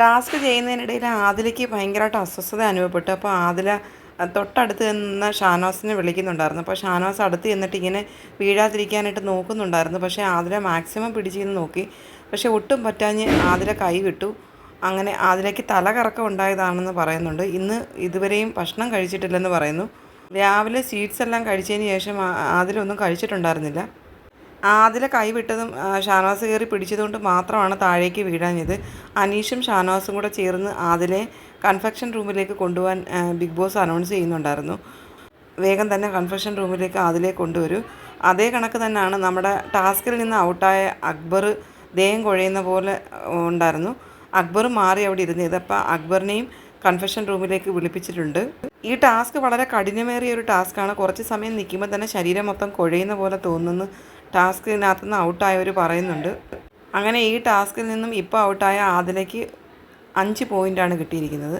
Task ചെയ്യുന്നതിനിടയിൽ ആദിലയ്ക്ക് ഭയങ്കരമായിട്ട് അസ്വസ്ഥത അനുഭവപ്പെട്ടു. അപ്പോൾ ആദില തൊട്ടടുത്ത് നിന്ന് ഷാനവാസിനെ വിളിക്കുന്നുണ്ടായിരുന്നു. അപ്പോൾ ഷാനവാസ് അടുത്ത് ചെന്നിട്ട് ഇങ്ങനെ വീഴാതിരിക്കാനായിട്ട് നോക്കുന്നുണ്ടായിരുന്നു. പക്ഷേ ആദില മാക്സിമം പിടിച്ചിരുന്ന് നോക്കി. പക്ഷേ ഒട്ടും പറ്റാഞ്ഞ് കൈ വിട്ടു. അങ്ങനെ ആദിലയ്ക്ക് തലകറക്കം ഉണ്ടായതാണെന്ന് പറയുന്നുണ്ട്. ഇന്ന് ഇതുവരെയും ഭക്ഷണം കഴിച്ചിട്ടില്ലെന്ന് പറയുന്നു. രാവിലെ സ്വീറ്റ്സ് എല്ലാം കഴിച്ചതിന് ശേഷം ആതിലൊന്നും കഴിച്ചിട്ടുണ്ടായിരുന്നില്ല. ആദില കൈവിട്ടതും ഷാനവാസ് കയറി പിടിച്ചതുകൊണ്ട് മാത്രമാണ് താഴേക്ക് വീഴാഞ്ഞത്. അനീഷും ഷാനവാസും കൂടെ ചേർന്ന് ആദിലെ കൺഫെക്ഷൻ റൂമിലേക്ക് കൊണ്ടുപോകാൻ ബിഗ് ബോസ് അനൗൺസ് ചെയ്യുന്നുണ്ടായിരുന്നു. വേഗം തന്നെ കൺഫെക്ഷൻ റൂമിലേക്ക് ആദിലെ കൊണ്ടുവരൂ. അതേ കണക്ക് തന്നെയാണ് നമ്മുടെ ടാസ്കിൽ നിന്ന് ഔട്ടായ അക്ബർ ദേഹം കുഴയുന്ന പോലെ ഉണ്ടായിരുന്നു. അക്ബർ മാറി അവിടെ ഇരുന്നത്. അപ്പോൾ അക്ബറിനെയും കൺഫെഷൻ റൂമിലേക്ക് വിളിപ്പിച്ചിട്ടുണ്ട്. ഈ ടാസ്ക് വളരെ കഠിനമേറിയ ഒരു ടാസ്ക്കാണ് കുറച്ച് സമയം നിൽക്കുമ്പോൾ തന്നെ ശരീരം മൊത്തം കുഴയുന്ന പോലെ തോന്നുന്നു. ടാസ്കിനകത്ത് നിന്ന് ഔട്ടായവർ പറയുന്നുണ്ട്. അങ്ങനെ ഈ ടാസ്കിൽ നിന്നും ഇപ്പോൾ ഔട്ടായ ആദിലയ്ക്ക് അഞ്ച് പോയിന്റാണ് കിട്ടിയിരിക്കുന്നത്.